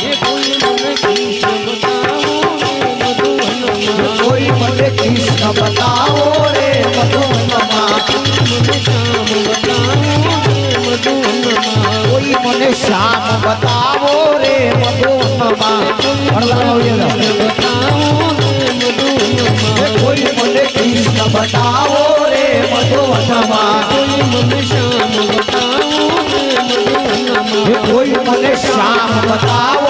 એ કોઈ મને કૃષ્ણ બતાવો રે મધુવનમાં કોઈ મને કૃષ્ણ બતાવો રે મધુવનમાં મને શ્યામ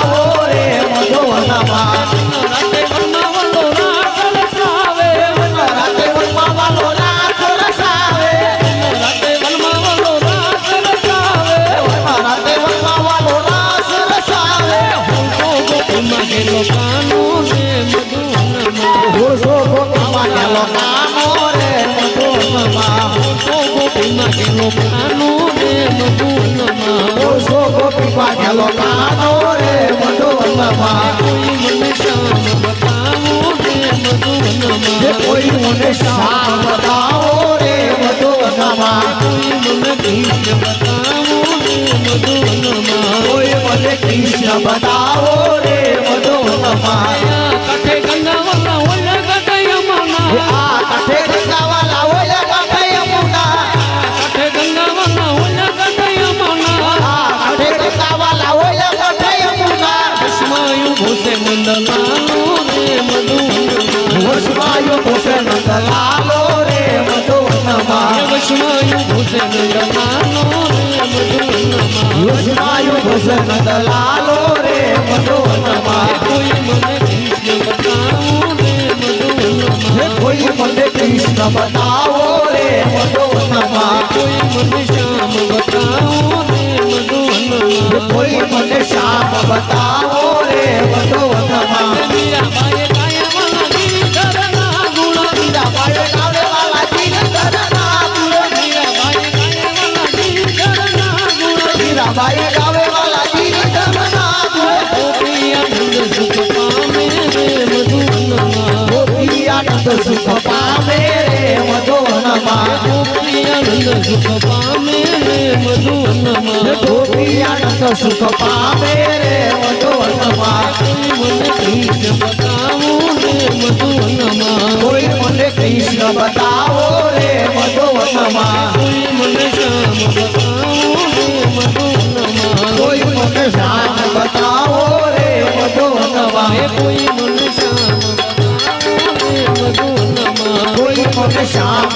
ગેલો કાનો રે રે મધુવનમાં ઘોષો ગોપીમાં કૃષ્ણ બતાવો રે મધુવનમાં કોઈ વસવાયો ભૂષણ નંદલાલો રે મધુવનમાં કૃષ્ણાયુ ભૂષે નંદલાલો રે મધુવનમાં વસવાયો ભૂષે નંદલાલો રે મધુવનમાં કોઈ મને કૃષ્ણ બતાવો રે મધુવનમાં કોઈ મને કૃષ્ણ બતાવો રે મધુવનમાં કોઈ મને શ્યામ બતાવો રે હે કોઈ મને શ્યામ બતાવો સુખ પામે રે મધુવનમાં ગોપી આનંદ સુખ પામે રે મધુવનમાં ગોપી આનંદ સુખ પામે રે મધુવનમાં મને કૃષ્ણ બતાવો રે મધુવનમાં કોઈ મને કૃષ્ણ બતાવો રે મધુવનમાં કોઈ મને શ્યામ બતાવો રે મધુવનમાં કોઈ મને શ્યામ બતાવો રે એ કોઈ મને શ્યામ બતાવો રે મધુવનમાં કોઈ મને શ્યામ